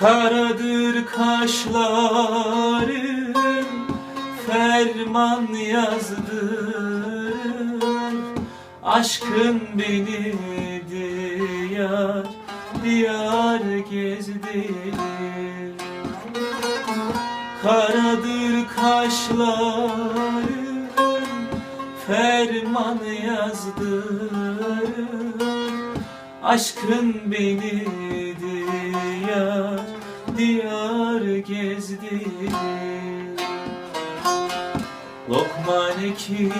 Karadır kaşların ferman yazdır. Aşkın beni diyar diyar gezdirir. Karadır kaşların ferman yazdır. Aşkın beni diyar gezdirir Lokman kim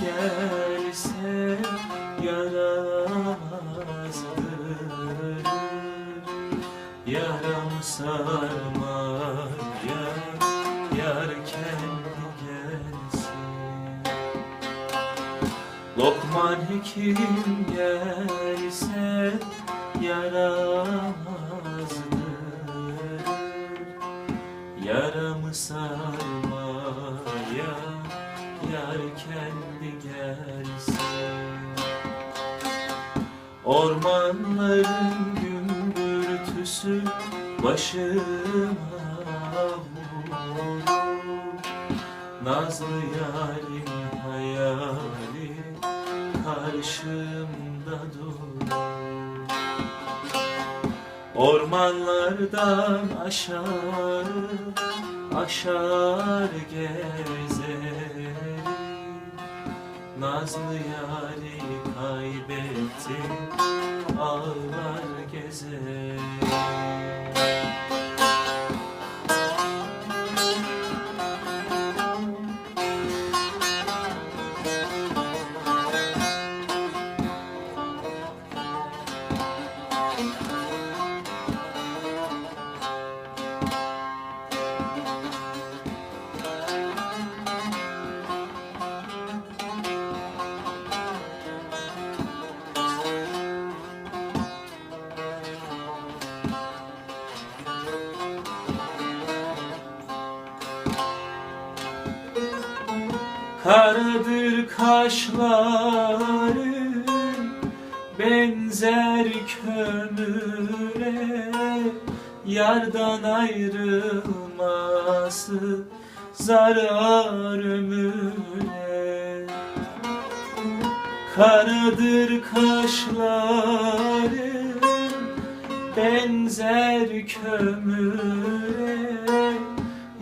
gelse yaramazdır Yaram sarmar yar, yar kendi gelsin. Lokman hekim gelse yaramazdır yar kendi gelsin Ormanların gümbürtüsü başıma vurur. Nazlı yarim hayali karşımda durur. Ormanlardan aşağı aşar gezerim Nazlı yari kaybettim ağlar gezerim Karadır kaşların benzer kömüre Yardan ayrılması zarar ömüre. Karadır kaşların benzer kömüre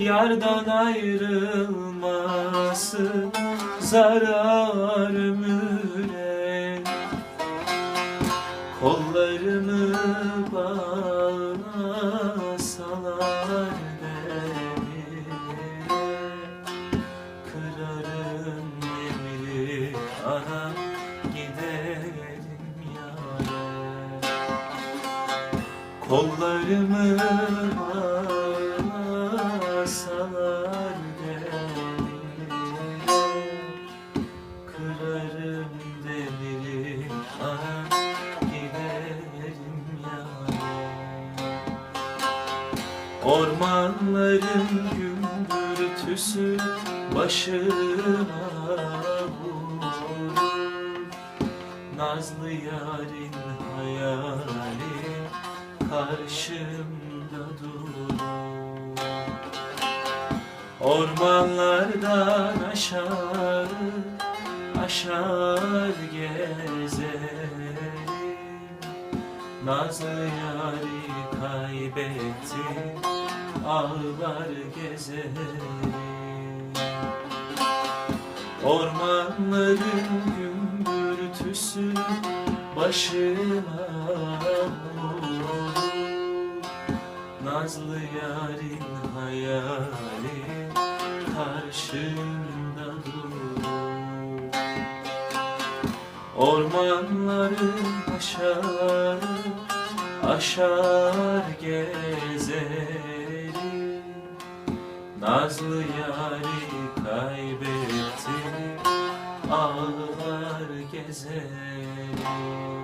Yardan ayrılması zarar ömüre Kollarımı bağlasalar beni. Kırarım demiri anam giderim yâre. Kollarımı bağlasalar Ormanların gümbürtüsü başıma vurur. Nazlı yarın hayali karşımda durur. Ormanlardan aşağı aşar gezerim Nazlı yari kaybettim ağlar gezerim Ormanların gümbürtüsü başıma vurur Nazlı yarın hayali karşımda Ormanları aşar, aşar gezerim. Nazlı yari kaybettim, ağlar gezerim